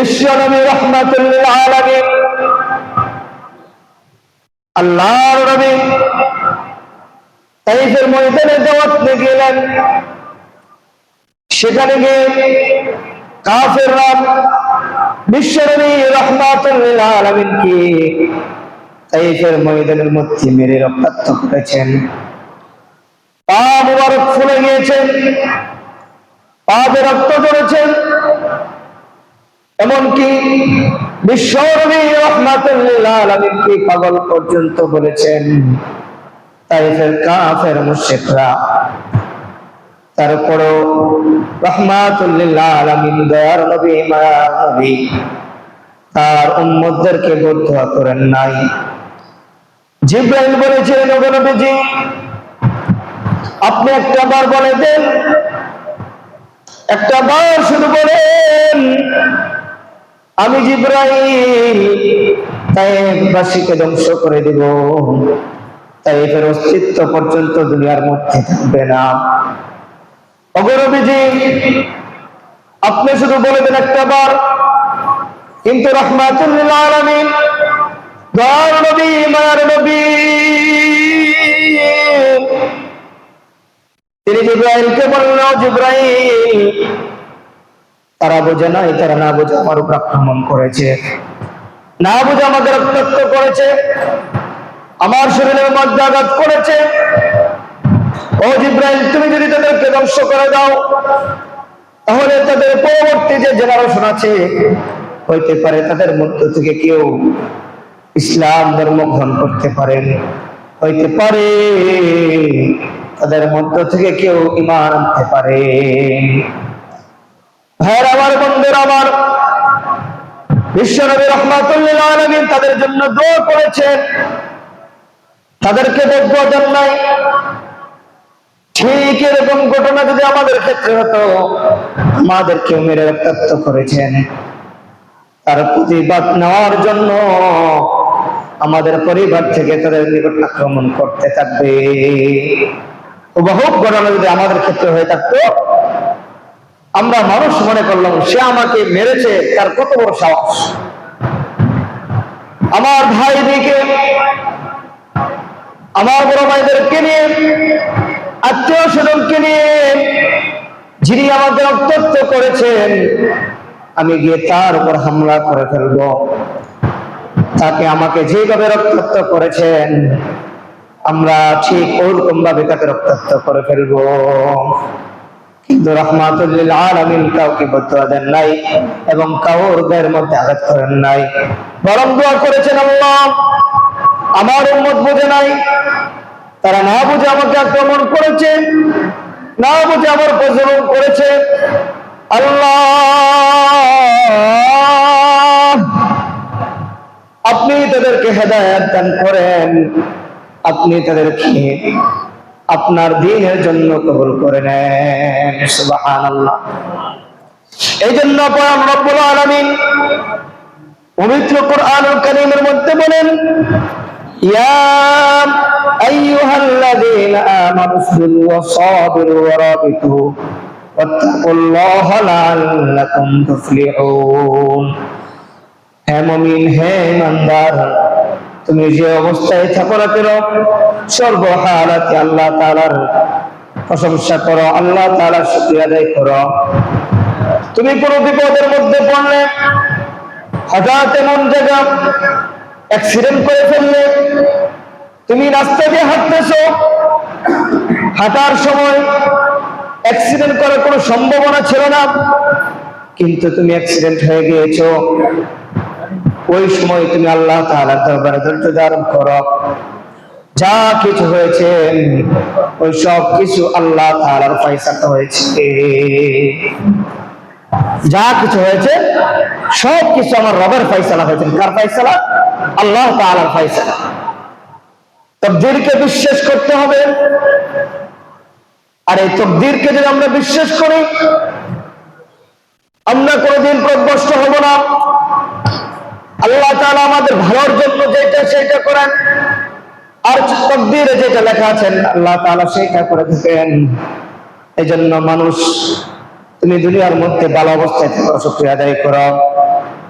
বিশ্বনবী রহমাতুল্লিল সেখানে গিয়ে তাইফের ময়দানের মধ্যে মেরে রক্তাক্ত করেছেন। পা মুবারক ফুলে গিয়েছেন পাতে রক্ত ধরেছেন এমনকি আলামিনকে পাগল পর্যন্ত বলেছেন তাইফের কাফের মুশরিকরা। তারপরও রহমাতুল্লিল আলামিন দয়ার নবী মায়ার নবী তার উম্মতদেরকে বদ্ধ করেন নাই। জিব্রাইল বলেছিলেন, ওগো নবীজি, আপনি একটা বার বলে দেন, একটা বার শুধু বলেন আমি জিব্রাইল তাইফবাসীকে ধ্বংস করে দিব। তাইফের অস্তিত্ব পর্যন্ত দুনিয়ার মধ্যে থাকবে না। অগরবিজি আপনি শুধু বলে দেন একটা বার, কিন্তু রহমাতুল্লিল আলামিন, দয়ার নবী, মায়ার নবী, তিনি জিব্রাইলকে বলল জিব্রাইল তারা বোঝে নাই, তারা না বোঝে আমার উপর আক্রমণ করেছে। না বুঝে আমাকে রক্তাক্ত করেছে, আমার শরীরের মধ্যে আঘাত করেছে। ও জিব্রাইল, তুমি যদি তাদেরকে ধ্বংস করে দাও, তাহলে তাদের পরবর্তী যে জেনারেশন আছে, হইতে পারে তাদের মধ্য থেকে কেউ ইসলাম ধর্ম গ্রহণ করতে পারেন হইতে পারে তাদের মধ্য থেকে কেউ ইমান আনতে পারে ভাইয়ের আমার বন্ধুর, আমার বিশ্বনবী রহমাতুল্লিল আলমিন তাদের জন্য দোয়া করেছেন। তাদেরকে দেখব দেন ঠিক এরকম ঘটনা যদি আমাদের ক্ষেত্রে হতো আমাদেরকে মেরে রক্তাক্ত করেছেন। তার প্রতিবাদ নেওয়ার জন্য আমাদের পরিবার থেকে তাদের নিকট আক্রমণ করতে থাকবে। বহু ঘটনা যদি আমাদের ক্ষেত্রে হয়ে থাকতো আমরা মানুষ মনে করলাম, সে আমাকে মেরেছে, তার কত বড় সাহস। আমার ভাই দিকে, আমার বড় ভাইদেরকে নিয়ে, আত্মীয় স্বজনকে নিয়ে, যিনি আমাকে রক্তাক্ত করেছেন, আমি গিয়ে তার উপর হামলা করে ফেলব। তাকে আমাকে যেভাবে রক্তাক্ত করেছেন, আমরা ঠিক ওরকম ভাবে তাকে রক্তাক্ত করে ফেলব। না বুঝে আক্রমণ করেছে, না বুঝে আমার প্রচলন করেছে। আল্লাহ, আপনি তাদেরকে হেদায়াত দান করেন, আপনি তাদেরকে আপনার দিনের জন্য কবুল করে নেন। এই জন্য পরম রব্বুল আলামিন পবিত্র কোরআনুল কারীমের মধ্যে বলেন হে মুমিন, হে ইমানদার তুমি যে অবস্থায় থাকো না কেন? সর্বহালাতে আল্লাহ তাআলার প্রশংসা করো, আল্লাহ তাআলার শুকরিয়া আদায় করো। তুমি কোনো বিপদের মধ্যে পড়লে, হঠাৎ এমন জায়গা অ্যাক্সিডেন্ট করে ফেললে, তুমি রাস্তা দিয়ে হাঁটতেছ, হাঁটার সময় অ্যাক্সিডেন্ট করার কোনো সম্ভাবনা ছিল না? কিন্তু তুমি অ্যাক্সিডেন্ট হয়ে গিয়েছো। ওই সময় তুমি আল্লাহ তাআলার দরবারে ধৈর্য ধারণ করো। যা কিছু হয়েছে, ওই সব কিছু আল্লাহ তাআলার ফয়সালা হয়েছে। যা কিছু হয়েছে, সব কিছু আমার রবের ফয়সালা হয়েছে। কার ফয়সালা? আল্লাহ তাআলার ফয়সালা। তকদিরকে বিশ্বাস করতে হবে। আর এই তকদিরকে যদি আমরা বিশ্বাস করি, আমরা কোনোদিন প্রভ্রষ্ট হব তাআলা আমাদের ভালোর জন্য যেটা সেটা করেন। আর তকদিরে যেটা লেখা আছেন আল্লাহ তাআলা সেটা করে থাকেন এই জন্য মানুষ, তুমি দুনিয়ার মধ্যে ভালো অবস্থায় থাকো শুক্রিয়া আদায় করো।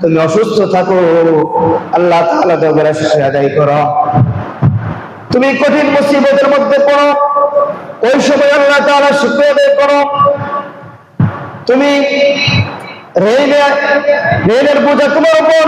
তুমি অসুস্থ থাকো, আল্লাহ তাআলা দরবারে শুকরিয়া আদায় করো। তুমি কঠিন মুসিবতের মধ্যে পড়ো, ওই সময় আল্লাহ তাআলা শুকরিয়া আদায় করো। তুমি রেলে রেলের বোঝা তোমার উপর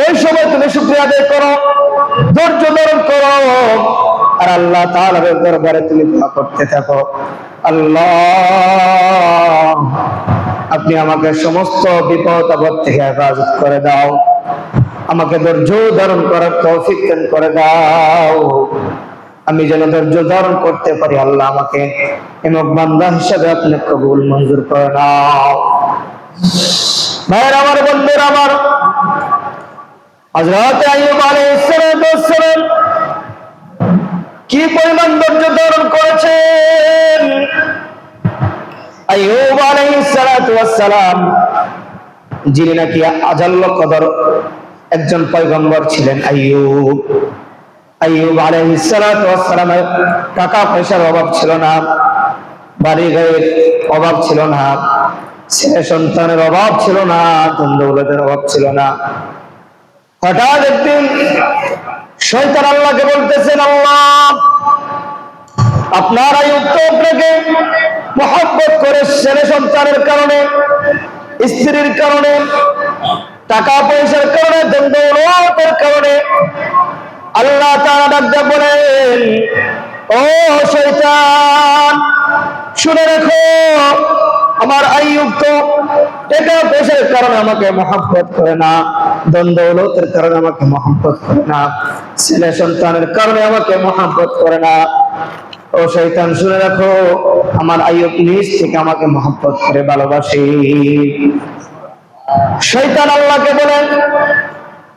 ওই সময় তুমি শুক্রিয়া আদায় করো, ধৈর্য ধারণ করো, আর আল্লাহ তাআলার দরবারে তুমি করতে থাকো। আল্লাহ, আপনি আমাকে সমস্ত বিপদ আপদ থেকে হেফাজত করে দাও। আমাকে ধৈর্য ধারণ করার তৌফিক করে দাও। আমি যেন ধৈর্য ধারণ করতে পারি, আল্লাহ আমাকে এমক বান্দা হিসাবে আপনি কবুল মঞ্জুর করে নাও। ভাইয়ের, আমার বন্ধুর, আমার সালাম কি পরিমাণ ধৈর্য ধারণ করেছেন? যিনি নাকি একজন পয়গম্বর ছিলেন টাকা পয়সার অভাব ছিল না বাড়ি গাড়ির অভাব ছিল না ছেলে সন্তানের অভাব ছিল না ধন অভাব ছিল না। হঠাৎ একদিন শৈতান আল্লাহকে বলতেছেন, আল্লাহ, আপনার এই আপনাকে মহব্বত করে ছেলে সন্তানের কারণে, স্ত্রীর কারণে, টাকা পয়সার কারণে ধন কারণে আল্লাহ তারা ডাক্তার বলেন ও শৈতান শুনে রেখো, আমার আইয়ুব তো টাকা পয়সার কারণে আমাকে মহাব্বত করে না ধন কারণে আমাকে মহাব্বত করে না, ছেলে সন্তানের কারণে আমাকে মহাব্বত করে না। ও শৈতান শুনে রাখো, আমার আইয়ুব নিজ থেকে আমাকে মহাব্বত করে ভালোবাসি। শৈতান আল্লাহকে বলেন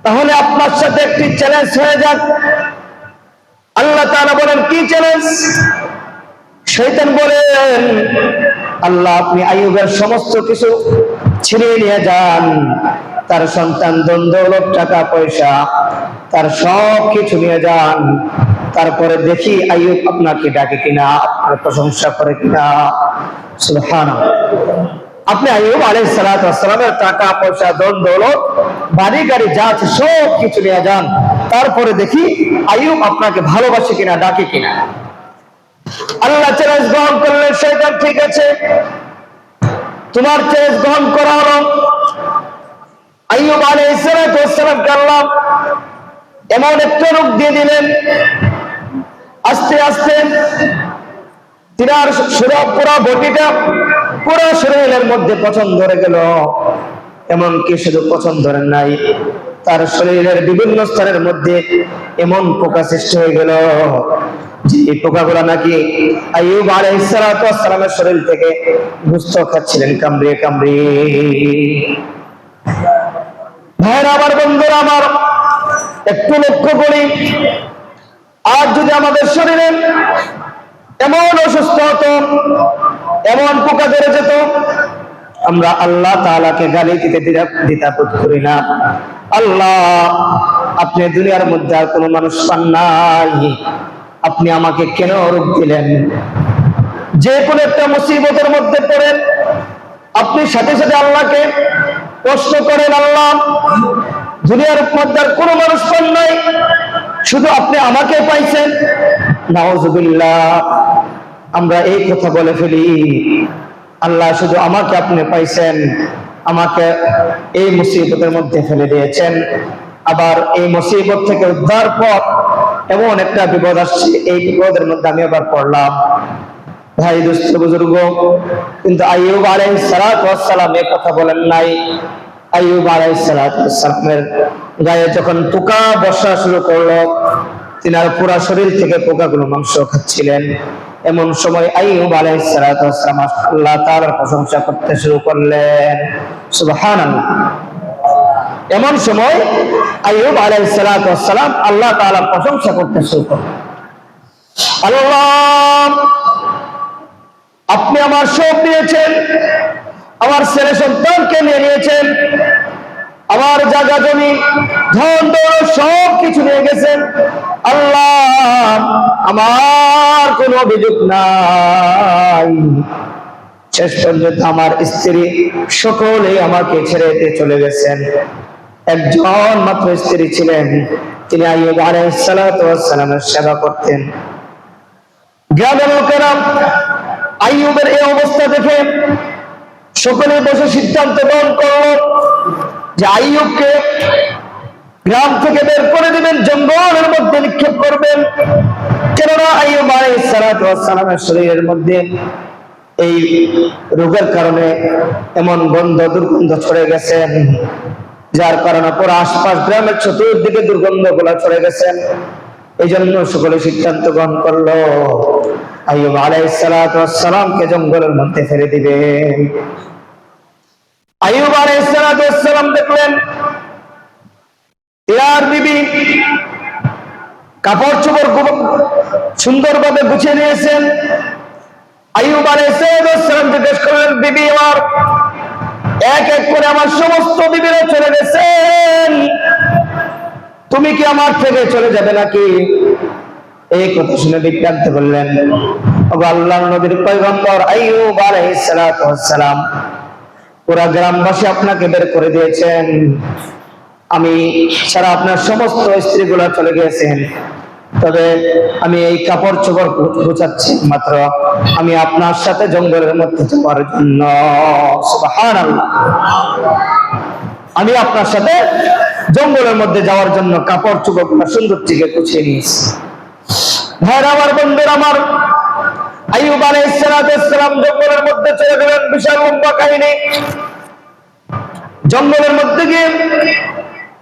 তাহলে আপনার সাথে একটি চ্যালেঞ্জ হয়ে যাক। আল্লাহ তারা বলেন, কি চ্যালেঞ্জ শৈতান বলেন, আল্লাহ, আপনি আইয়ুবের সমস্ত কিছু ছিনিয়ে নিয়ে যান। তার সন্তান দৌলত, টাকা, পয়সা, তার সব কিছু নিয়ে যান। তারপরে দেখি আইয়ুব আপনাকে ডাকে কিনা, আপনার প্রশংসা করে কিনা। সুবহানাল্লাহ। আপনি আইয়ুব আলাইহিস সালাতু ওয়াসসালামের টাকা, পয়সা দৌলত, বাড়ি, গাড়ি, যা আছে সব কিছু নিয়ে যান। তারপরে দেখি আইয়ুব আপনাকে ভালোবাসে কিনা, ডাকে কিনা। আল্লাহ চ্যালেঞ্জ গ্রহণ করলেন, শয়তান ঠিক আছে। তোমার চ্যালেঞ্জ গ্রহণ করা হলো। আইয়ুব সালাতু ওয়াসসালামকে আল্লাহ এমন একটা রূপ দিয়ে দিলেন। আস্তে আস্তে তিনার সুরা পুরা বটিটা পুরো শরীরের মধ্যে পছন্দ ধরে গেল। এমনকি শুধু পছন্দ ধরেন নাই। তার শরীরের বিভিন্ন স্তরের মধ্যে এমন পোকা সৃষ্টি হয়ে গেল। এই পোকাগুলো নাকি ওয়াস শরীর থেকে গুস্ত খাচ্ছিলেন কামড়িয়ে কামড়িয়ে। ভাইরা আমার বন্ধুরা, আমার একটু লক্ষ্য করি আর যদি আমাদের শরীরে এমন অসুস্থ হতো, এমন পোকা ধরে যেত আমরা আল্লাহ তাআলাকে গালি দিতে দ্বিধাবোধ করি না। আল্লাহ, আপনি দুনিয়ার মধ্যে আর কোনো মানুষ পান নাই। আপনি আমাকে কেন রূপ দিলেন? যে কোনো একটা মুসিবতের মধ্যে পড়েন। আপনি সাথে সাথে আল্লাহকে প্রশ্ন করেন, আল্লাহ, দুনিয়ার মধ্যে আর কোনো মানুষ পান নাই। শুধু আপনি আমাকে পাইছেন। নাউজুবিল্লাহ, আমরা এই কথা বলে ফেলি। আল্লাহ শুধু আমাকে আপনি পাইছেন, আমাকে এই মুসিবতের মধ্যে ফেলে দিয়েছেন। আবার এই মুসিবত থেকে উদ্ধার পর এমন একটা বিপদ আসছে, এই বিপদের মধ্যে আমি আবার পড়লাম। ভাই, দুস্থ বুজুর্গ, কিন্তু আইব আলাই সালাতু ওয়াস সালাম এই কথা বলেন নাই। আইয়ুব আলাইহিস সালাতু ওয়াস সালামের গায়ে যখন পোকা বসা শুরু করল তিনার পুরা শরীর থেকে পোকাগুলো মাংস খাচ্ছিলেন। এমন সময় আইয়ুব আলাইহিস সালাতু সালাম আল্লাহ তাআলার প্রশংসা করতে শুরু করলেন। সুবহানাল্লাহ। এমন সময় সালাতু ওয়াস সালাম আল্লাহ তাআলার প্রশংসা করতে শুরু করলেন। আপনি আমার শোক দিয়েছেন, আমার ছেলে সন্তানকে নিয়ে নিয়েছেন আমার জায়গা জমি, ধন সব কিছু নিয়ে গেছেন। আল্লাহ, আমার কোনো অভিযোগ নাই। শেষ পর্যন্ত আমার স্ত্রী সকলে আমাকে ছেড়ে দিয়ে চলে গেছেন। একজন মাত্র স্ত্রী ছিলেন, তিনি সালাতু সেবা করতেন। গ্রামের লোকেরা আইয়ুবের এই অবস্থা দেখে সকলে বসে সিদ্ধান্ত গ্রহণ করল। যে আইয়ুবকে গ্রাম থেকে বের করে দিবেন, জঙ্গলের মধ্যে নিক্ষেপ করবেন। কেননা আইয়ুব আলাইহিস সালাতু শরীরের মধ্যে এই রোগের কারণে এমন গন্ধ, দুর্গন্ধ ছড়ে গেছেন যার কারণে পুরো আশপাশ গ্রামের চতুর্দিকে দুর্গন্ধগুলা ছড়ে গেছেন এই জন্য সকলে সিদ্ধান্ত গ্রহণ করল, আইয়ুব আলাইহিস সালাতু ওয়াস সালামকে জঙ্গলের মধ্যে ফেলে দিবেন। দেখলেন কাপড় চোপড় গুছিয়ে নিয়েছেন। জিজ্ঞেস করলেন আমার এক এক করে আমার সমস্ত বিবিরা চলে গেছেন। তুমি কি আমার থেকে চলে যাবে নাকি? এই কথা শুনে বিভ্রান্ত করলেন। আল্লাহ নবীর পয়গম্বর আইয়ুব আলাইহিস পুরা গ্রামবাসী আপনাকে বের করে দিয়েছেন। আমি সারা আপনার সমস্ত স্ত্রীগুলা চলে গিয়েছেন। তবে আমি এই কাপড় চোপড় গোছাচ্ছি মাত্র। আমি আপনার সাথে জঙ্গলের মধ্যে যাওয়ার জন্য। আমি আপনার সাথে জঙ্গলের মধ্যে যাওয়ার জন্য কাপড় চোপড়গুলা সুন্দর থেকে গুছিয়ে নিয়েছি। ভাইরা, আমার বন্ধুরা, আমার জঙ্গলের মধ্যে গিয়ে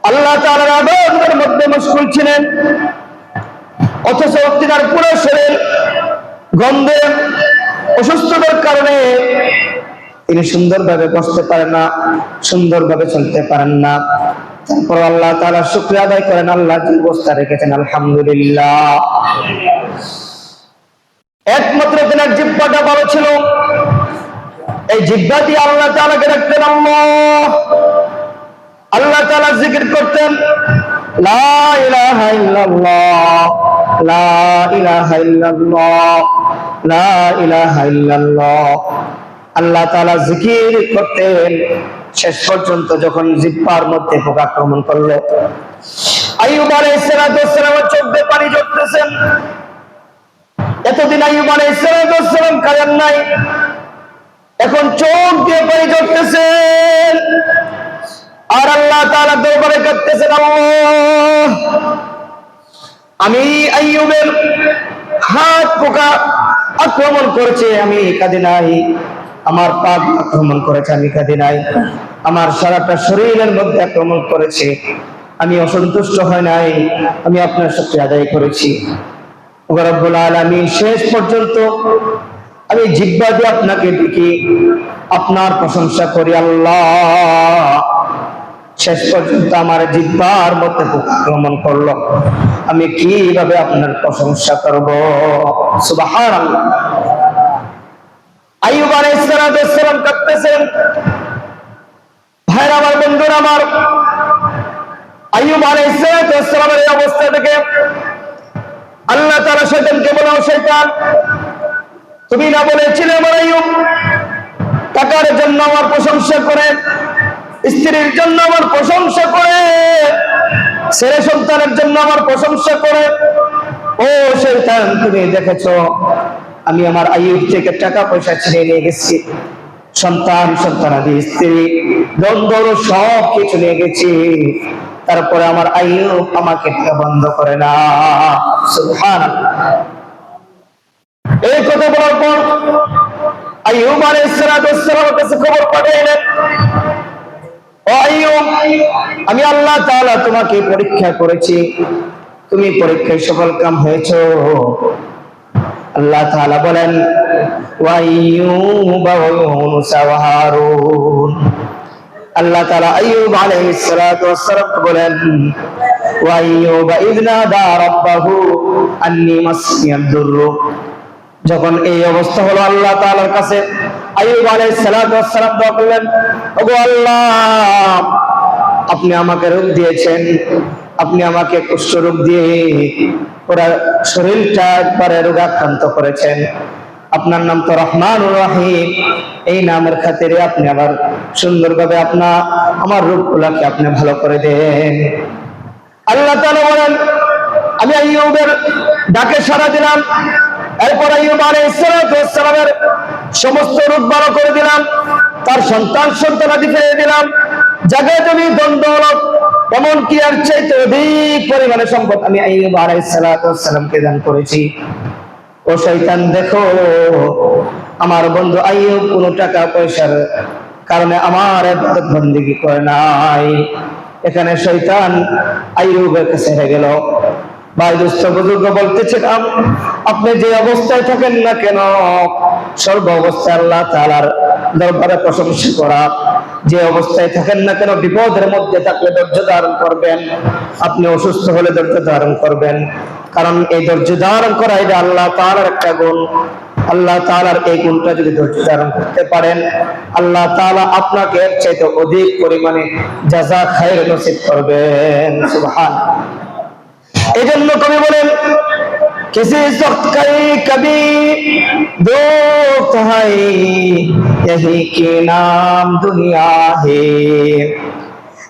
আল্লাহ তাআলার মধ্যে মশগুল ছিলেন। অথচ তিনার পুরো শরীর গন্ধে অসুস্থতার কারণে তিনি সুন্দরভাবে বসতে পারেন না, সুন্দরভাবে চলতে পারেন না। তারপর আল্লাহ তারা শুকরিয়া আদায় করেন, আল্লাহ যে অবস্থা রেখেছেন, আলহামদুলিল্লাহ। একমাত্র জিব্বাটা ভালো ছিল। এই জিব্বা দিয়ে আল্লাহ তাআলাকে রাখতেন আল্লাহ আল্লাহ তাআলা জিকির করতেন আল্লাহ শেষ পর্যন্ত যখন জিব্বার মধ্যে পোক আক্রমণ করল। সালামের চোখ দিয়ে পানি ঝরতেছেন। এতদিন আইয়ুব আলাইহিস সালাম কারেন নাই। এখন চোখ দিয়ে পানি ঝরতেছেন আর আল্লাহ তাআলা দরবারে কাঁদতেছেন, আল্লাহ। আমি আইয়ুবের হাত পোকা আক্রমণ করেছে, আমি কাঁদে নাই। আমার পা আক্রমণ করেছে, আমি কাঁদে নাই। আমার সারাটা শরীরের মধ্যে আক্রমণ করেছে। আমি অসন্তুষ্ট হয় নাই, আমি আপনার সাথে আদায় করেছি। শেষ পর্যন্ত আমি জিব্বা দিয়ে আপনাকে দেখি, আপনার প্রশংসা করি আল্লাহ। শেষ পর্যন্ত আমার জিব্বার মধ্যে আক্রমণ করল। আমি কীভাবে আপনার প্রশংসা করব? আমার, বন্ধুরা আমার, আইয়ুব আলাইহিস সালামের এই অবস্থা থেকে আল্লাহ তাআলা শয়তানকে বলো শয়তান, তুমি না বলেছিলে আমার টাকার জন্য আমার প্রশংসা করে, স্ত্রীর জন্য আমার প্রশংসা করে, ছেলে সন্তানের জন্য আমার প্রশংসা করে। ও শৈতান তুমি দেখেছ, আমি আমার আয়ুব থেকে টাকা পয়সা ছেড়ে নিয়ে গেছি। সন্তান সন্তান সন্তানাদি, স্ত্রী দ্বন্দ্ব সব কিছু নিয়ে গেছি। তারপরে আমার আয়ুব আমাকে বন্ধ করে না। এই কথা বলার পর আইয়ুব কাছে খবর আইয়ুব, আমি আল্লাহ তাআলা তোমাকে পরীক্ষা করেছি। তুমি পরীক্ষায় সফল কাম হয়েছো। আল্লাহ তাআলা বলেন ওয়া আইয়ুব ওয়া ইউনুস আল্লাহ তাআলা আইয়ুব আলাইহিস সালাতু ওয়াস সালাম বলেন, ওয়া আইয়ুব ইয নাদা রাব্বাহু আন্নী মাসনিয়াদ দুররু। যখন এই অবস্থা হলো আল্লাহ তাআলার কাছে, আইয়ুব আলাইহিস সালাতু ওয়াস সালাম দোয়া করলেন, ওগো আল্লাহ, আপনি আমাকে রোগ দিয়েছেন, আপনি আমাকে কুষ্ঠ রোগ দিয়ে পুরা শরীরটা একবারে রোগাক্রান্ত করেছেন। আপনার নাম তো রহমান রাহিম। এই নামের খাতিরে আপনি আবার সুন্দরভাবে আপনার আমার রূপগুলাকে আপনি ভালো করে দেন। আল্লাহ বলেন, আমি ডাকে সাড়া দিলাম। এরপর আইয়ুব আলাইহিস সালামের সমস্ত রূপ ভালো করে দিলাম। তার সন্তান সন্তানাদি ফিরিয়ে দিলাম। জায়গায় জমি দ্বন্দ্ব এমন কি আর চাইতে অধিক পরিমাণে সম্পদ আমি আইয়ুব আলাইহিস সালামকে দান করেছি। ও শৈতান দেখো, আমার বন্ধু আইয়ুব কোনো টাকা পয়সার কারণে আমার বন্দেগী করে নাই। এখানে শয়তান আইয়ুবের কাছে হেরে গেল। ভাই, দুস্থ বুজুর্গ বলতেছিলাম আপনি যে অবস্থায় থাকেন না কেন? সর্ব অবস্থায় আল্লাহ তাআলার দরবারে প্রশংসা করা। যে অবস্থায় থাকেন না কেন? বিপদের মধ্যে থাকলে ধৈর্য ধারণ করবেন। আপনি অসুস্থ হলে ধৈর্য ধারণ করবেন। কারণ এই ধৈর্য ধারণ করা এটা আল্লাহ তাআলার একটা গুণ আল্লাহ তাআলার এই গুণটা যদি ধৈর্য ধারণ করতে পারেন আল্লাহ তাআলা আপনাকে এর চাইতে অধিক পরিমাণে জাযা খায়ের নসিব করবেন সুবহান এই জন্য কবি বলেন किसी सख्त कई कभी दोस्त है यही के नाम दुनिया है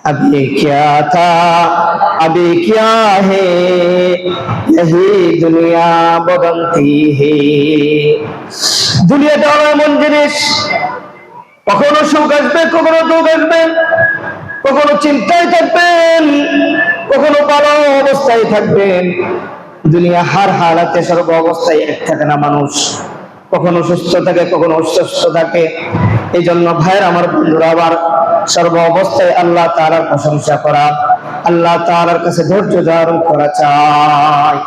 अभी क्या था अभी क्या है হে দুনিয়া বদন্তি হে দুনিয়াটা হলো এমন জিনিস, কখনো সুখ আসবে, কখনো দুঃখ আসবে, কখনো চিন্তায় থাকবেন, কখনো ভালো অবস্থায় থাকবেন। দুনিয়া হার হারাতে সর্ব অবস্থায় এক থাকে না মানুষ। কখনো সুস্থ থাকে, কখনো অসুস্থ থাকে। এই জন্য ভাইয়ের, আমার বন্ধুরা, আবার সর্ব অবস্থায় আল্লাহ তার প্রশংসা করা। আল্লাহ তার কাছে ধৈর্য ধারণ করা চায়